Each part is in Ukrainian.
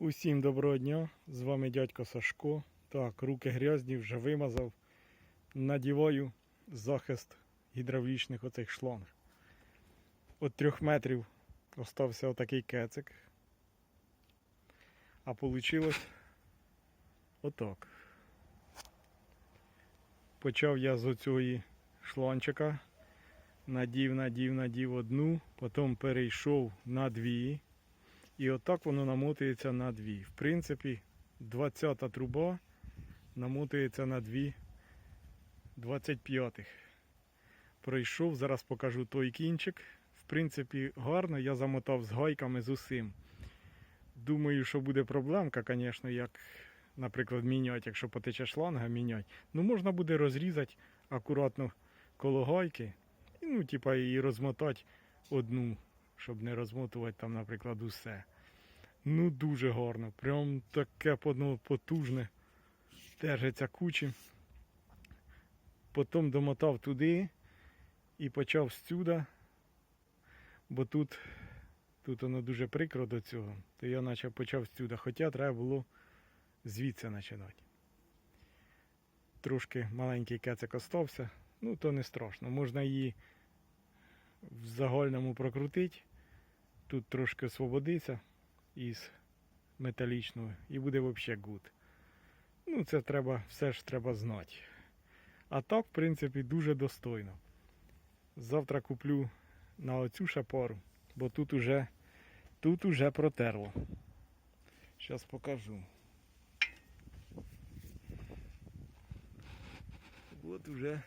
Усім доброго дня, з вами дядько Сашко. Так, руки грязні, вже вимазав. Надіваю захист гідравлічних оцих шланг. От трьох метрів остався отакий кецик. А вийшло отак. Почав я з оцього шланчика. Надів, надів, надів одну, потім перейшов на дві. І отак воно намотується на дві. В принципі, 20-та труба намотується на дві 25-х. Пройшов, зараз покажу той кінчик. В принципі, гарно, я замотав з гайками з усім. Думаю, що буде проблемка, звісно, як, наприклад, міняти, якщо потече шланга, міняти. Ну, можна буде розрізати акуратно коло гайки. Ну, типа, і розмотати одну щоб не розмотувати там, наприклад, усе. Ну, дуже гарно. Прям таке потужне. Держиться кучі. Потім домотав туди і почав сюди. Бо тут, тут воно дуже прикро до цього. То я наче почав сюди. Хоча треба було звідси починати. Трошки маленький кецик остався. Ну, то не страшно. Можна її в загальному прокрутити. Тут трошки освободиться із металічного і буде взагалі гуд. Ну, це треба, все ж треба знати. А так, в принципі, дуже достойно. Завтра куплю на оцю шапару, бо тут уже, тут уже протерло. Зараз покажу. От уже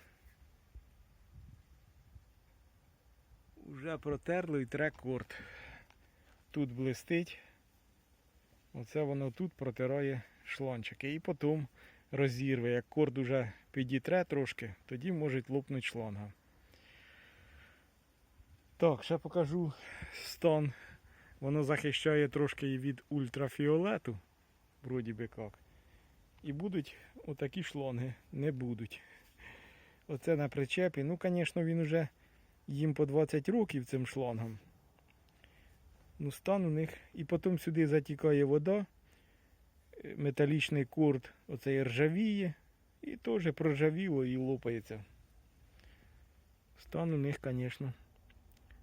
Уже протерло і трекорд. Тут блистить. Оце воно тут протирає шланчики. І потім розірве. Як корд уже підітре трошки, тоді може лопнути шланга. Так, ще покажу стан. Воно захищає трошки і від ультрафіолету. Вроді би як. І будуть отакі шланги. Не будуть. Оце на причепі. Ну, звісно, він уже їм по 20 років цим шлангам. Ну, стан у них. І потім сюди затікає вода, е, металічний корд оцей ржавіє, і теж проржавіло і лопається. Стан у них, звісно,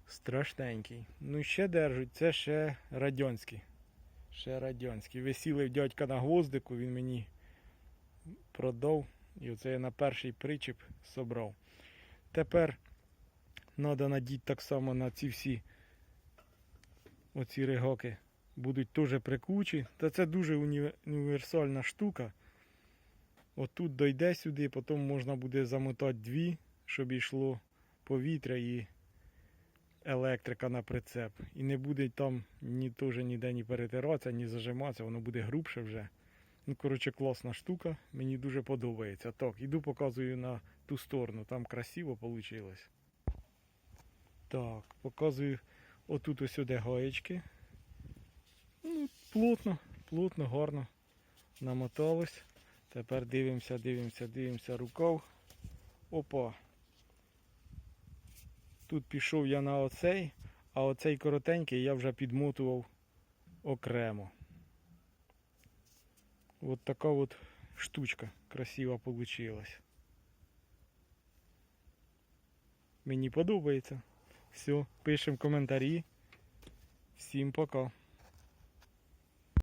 страшненький. Ну, ще держать, це ще радянські. Ще радянські. Висіли в дядька на гвоздику, він мені продав. І оце я на перший причіп собрав. Тепер Надо надіти так само на ці всі оці ригоки. Будуть теж прикучі. Та це дуже універсальна штука. Отут дойде сюди, потім можна буде замотати дві, щоб йшло повітря і електрика на прицеп. І не буде там ні теж ніде ні перетиратися, ні зажиматися, воно буде грубше вже. Ну, коротше, класна штука, мені дуже подобається. Так, іду показую на ту сторону, там красиво вийшло. Так, показую отут ось сюди гаєчки. Ну, плотно, плотно, гарно намоталось. Тепер дивимося, дивимося, дивимося рукав. Опа. Тут пішов я на оцей, а оцей коротенький я вже підмотував окремо. От така от штучка красива получилась. Мені подобається. Все, пишемо коментарі. Всім пока.